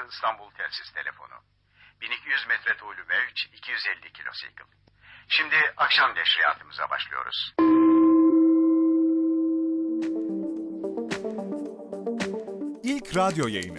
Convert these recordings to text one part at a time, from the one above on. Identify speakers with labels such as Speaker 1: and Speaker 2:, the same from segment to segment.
Speaker 1: Burası İstanbul Telsiz Telefonu. 1200 metre tuğlu mevç 250 kilosikl. Şimdi akşam neşriyatımıza başlıyoruz.
Speaker 2: İlk radyo yayını.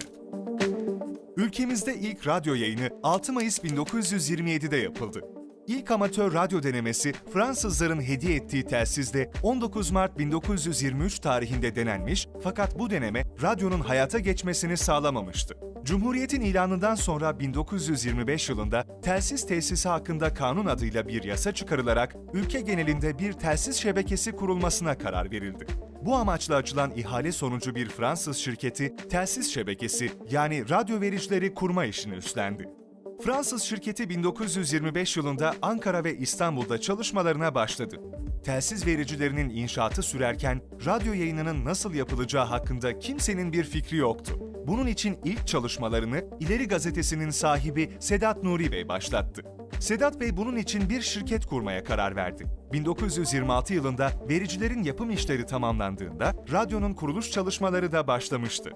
Speaker 2: Ülkemizde ilk radyo yayını 6 Mayıs 1927'de yapıldı. İlk amatör radyo denemesi Fransızların hediye ettiği telsizde 19 Mart 1923 tarihinde denenmiş fakat bu deneme radyonun hayata geçmesini sağlamamıştı. Cumhuriyetin ilanından sonra 1925 yılında telsiz tesisi hakkında kanun adıyla bir yasa çıkarılarak ülke genelinde bir telsiz şebekesi kurulmasına karar verildi. Bu amaçla açılan ihale sonucu bir Fransız şirketi telsiz şebekesi yani radyo vericileri kurma işini üstlendi. Fransız şirketi 1925 yılında Ankara ve İstanbul'da çalışmalarına başladı. Telsiz vericilerinin inşaatı sürerken radyo yayınının nasıl yapılacağı hakkında kimsenin bir fikri yoktu. Bunun için ilk çalışmalarını İleri Gazetesi'nin sahibi Sedat Nuri Bey başlattı. Sedat Bey bunun için bir şirket kurmaya karar verdi. 1926 yılında vericilerin yapım işleri tamamlandığında radyonun kuruluş çalışmaları da başlamıştı.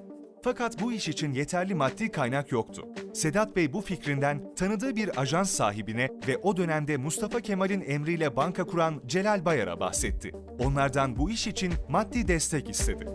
Speaker 2: Fakat bu iş için yeterli maddi kaynak yoktu. Sedat Bey bu fikrinden tanıdığı bir ajans sahibine ve o dönemde Mustafa Kemal'in emriyle banka kuran Celal Bayar'a bahsetti. Onlardan bu iş için maddi destek istedi.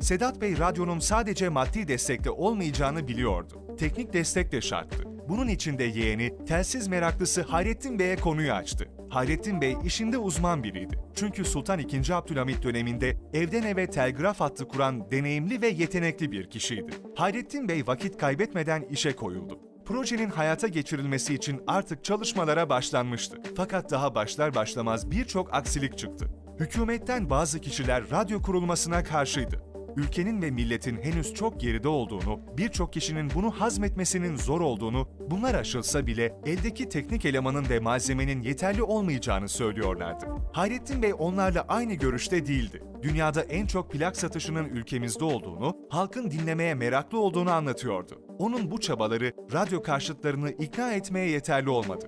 Speaker 2: Sedat Bey radyonun sadece maddi destekte olmayacağını biliyordu. Teknik destek de şarttı. Bunun için de yeğeni, telsiz meraklısı Hayrettin Bey'e konuyu açtı. Hayrettin Bey işinde uzman biriydi. Çünkü Sultan II. Abdülhamit döneminde evden eve telgraf hattı kuran deneyimli ve yetenekli bir kişiydi. Hayrettin Bey vakit kaybetmeden işe koyuldu. Projenin hayata geçirilmesi için artık çalışmalara başlanmıştı. Fakat daha başlar başlamaz birçok aksilik çıktı. Hükümetten bazı kişiler radyo kurulmasına karşıydı ülkenin ve milletin henüz çok geride olduğunu, birçok kişinin bunu hazmetmesinin zor olduğunu, bunlar aşılsa bile eldeki teknik elemanın ve malzemenin yeterli olmayacağını söylüyorlardı. Hayrettin Bey onlarla aynı görüşte değildi. Dünyada en çok plak satışının ülkemizde olduğunu, halkın dinlemeye meraklı olduğunu anlatıyordu. Onun bu çabaları radyo karşıtlarını ikna etmeye yeterli olmadı.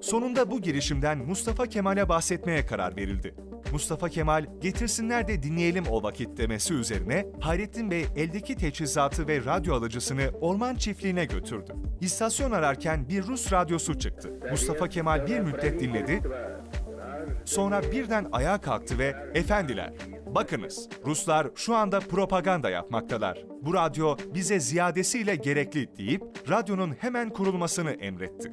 Speaker 2: Sonunda bu girişimden Mustafa Kemal'e bahsetmeye karar verildi. Mustafa Kemal getirsinler de dinleyelim o vakit demesi üzerine Hayrettin Bey eldeki teçhizatı ve radyo alıcısını orman çiftliğine götürdü. İstasyon ararken bir Rus radyosu çıktı. Mustafa Kemal bir müddet dinledi. Sonra birden ayağa kalktı ve "Efendiler, bakınız Ruslar şu anda propaganda yapmaktalar. Bu radyo bize ziyadesiyle gerekli." deyip radyonun hemen kurulmasını emretti.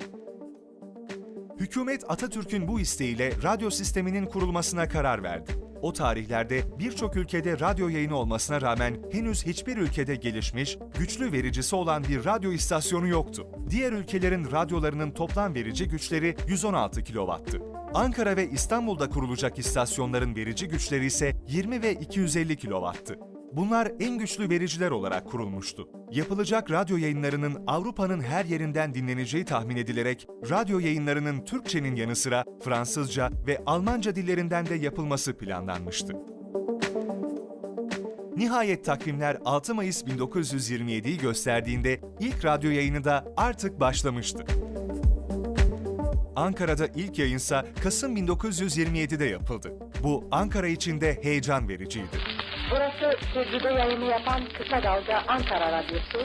Speaker 2: Hükümet Atatürk'ün bu isteğiyle radyo sisteminin kurulmasına karar verdi. O tarihlerde birçok ülkede radyo yayını olmasına rağmen henüz hiçbir ülkede gelişmiş, güçlü vericisi olan bir radyo istasyonu yoktu. Diğer ülkelerin radyolarının toplam verici güçleri 116 kW'tı. Ankara ve İstanbul'da kurulacak istasyonların verici güçleri ise 20 ve 250 kW'tı. Bunlar en güçlü vericiler olarak kurulmuştu. Yapılacak radyo yayınlarının Avrupa'nın her yerinden dinleneceği tahmin edilerek radyo yayınlarının Türkçenin yanı sıra Fransızca ve Almanca dillerinden de yapılması planlanmıştı. Nihayet takvimler 6 Mayıs 1927'yi gösterdiğinde ilk radyo yayını da artık başlamıştı. Ankara'da ilk yayınsa Kasım 1927'de yapıldı. Bu Ankara için de heyecan vericiydi.
Speaker 3: Burası Sürgü'de yayını yapan Kısa Dalga Ankara Radyosu.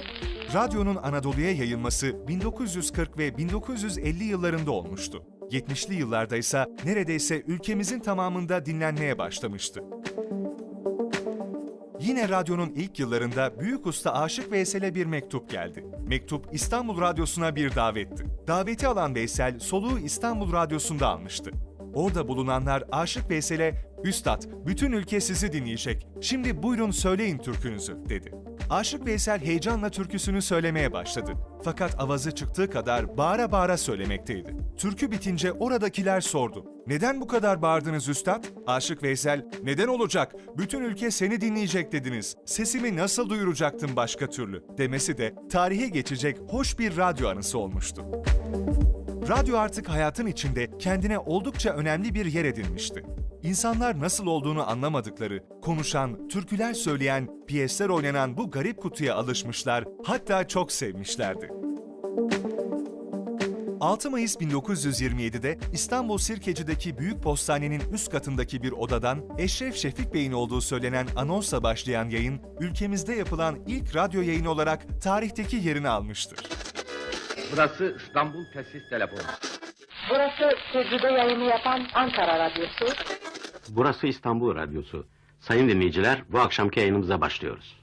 Speaker 2: Radyonun Anadolu'ya yayılması 1940 ve 1950 yıllarında olmuştu. 70'li yıllarda ise neredeyse ülkemizin tamamında dinlenmeye başlamıştı. Yine radyonun ilk yıllarında Büyük Usta Aşık Veysel'e bir mektup geldi. Mektup İstanbul Radyosu'na bir davetti. Daveti alan Veysel soluğu İstanbul Radyosu'nda almıştı. Orada bulunanlar Aşık Veysel'e "Üstad, bütün ülke sizi dinleyecek. Şimdi buyurun söyleyin türkünüzü." dedi. Aşık Veysel heyecanla türküsünü söylemeye başladı. Fakat avazı çıktığı kadar bağıra bağıra söylemekteydi. Türkü bitince oradakiler sordu. Neden bu kadar bağırdınız üstad? Aşık Veysel, neden olacak? Bütün ülke seni dinleyecek dediniz. Sesimi nasıl duyuracaktım başka türlü? Demesi de tarihe geçecek hoş bir radyo anısı olmuştu. Radyo artık hayatın içinde kendine oldukça önemli bir yer edinmişti. İnsanlar nasıl olduğunu anlamadıkları, konuşan, türküler söyleyen, piyesler oynanan bu garip kutuya alışmışlar, hatta çok sevmişlerdi. 6 Mayıs 1927'de İstanbul Sirkeci'deki Büyük Postane'nin üst katındaki bir odadan Eşref Şefik Bey'in olduğu söylenen anonsla başlayan yayın, ülkemizde yapılan ilk radyo yayını olarak tarihteki yerini almıştır.
Speaker 4: Burası İstanbul Tesis Telefonu.
Speaker 3: Burası Sürgü'de yayını yapan Ankara Radyosu.
Speaker 5: Burası İstanbul Radyosu. Sayın dinleyiciler, bu akşamki yayınımıza başlıyoruz.